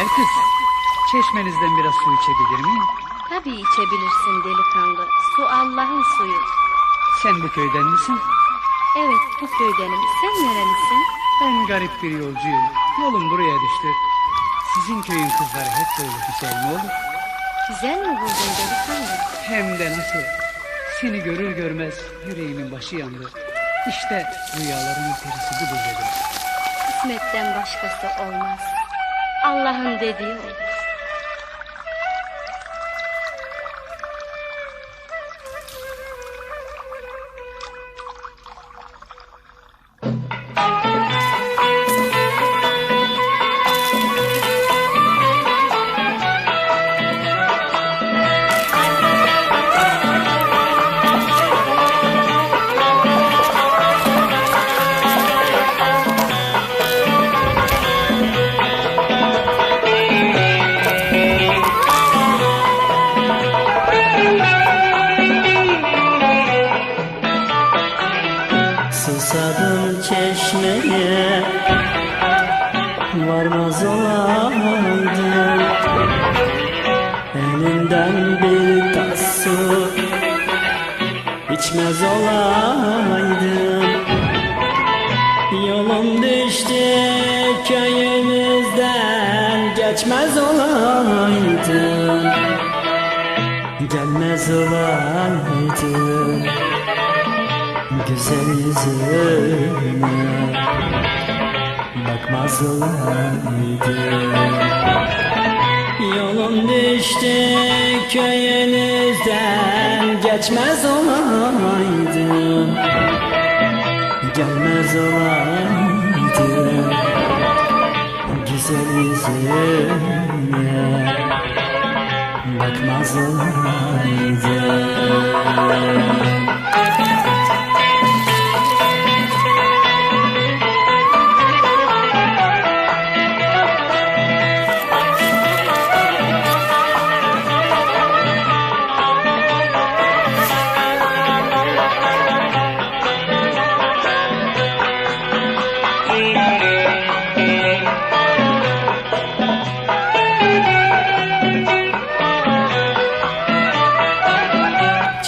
Güzel kız. Çeşmenizden biraz su içebilir miyim? Tabii içebilirsin delikanlı. Su Allah'ın suyu. Sen bu köyden misin? Evet bu köydenim. Sen nerelisin? Ben garip bir yolcuyum. Yolum buraya düştü. Sizin köyün kızları hep böyle güzel mi olur? Güzel mi buldun delikanlı? Hem de nasıl? Seni görür görmez yüreğimin başı yandı. İşte rüyalarımın perisi budur dedim. Kısmetten başkası olmaz. Allah'ın dediği olur. Çeşmeye Varmaz olaydım Elinden bir tas su içmez olaydım Yolum düştü köyümüzden Geçmez olaydım Gelmez olaydım Güzel yüzüne. Bakmaz olaydım Yolum düştü köyünüzden Geçmez olaydım Gelmez olaydım Güzel yüzüne. Bakmaz olaydım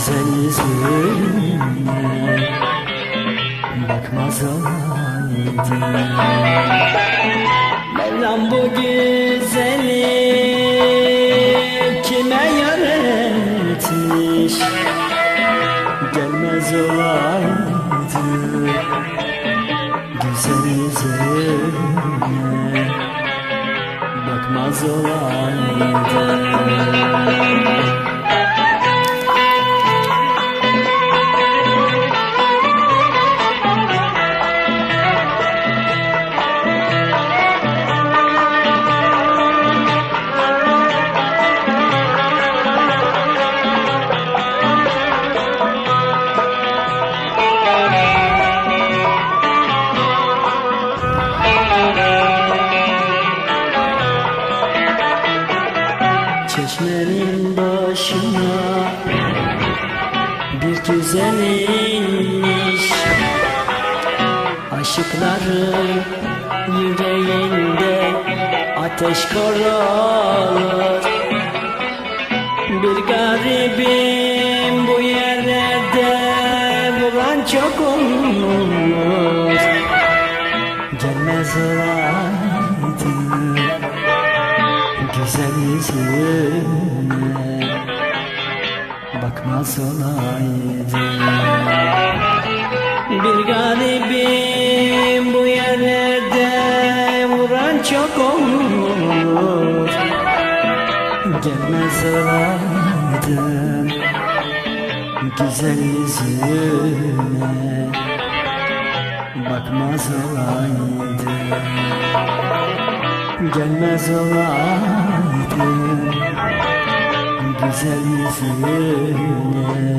Güzel yüzüne bakmaz olaydım Mevlam bu güzeli kime öğretmiş Gelmez olaydı Güzel yüzüne. Bakmaz olaydı bir güzel inmiş Aşıkların yüreğinde ateş korulur Bir garibim bu yerlerde vuran çok olur Gelmez olaydı güzel yüzüne bakmaz olaydı Bir garibim bu yerlerde vuran çok olur. Gelmez olaydım güzel yüzüne bakmaz olaydı Gelmez olaydım Güzel yüzüne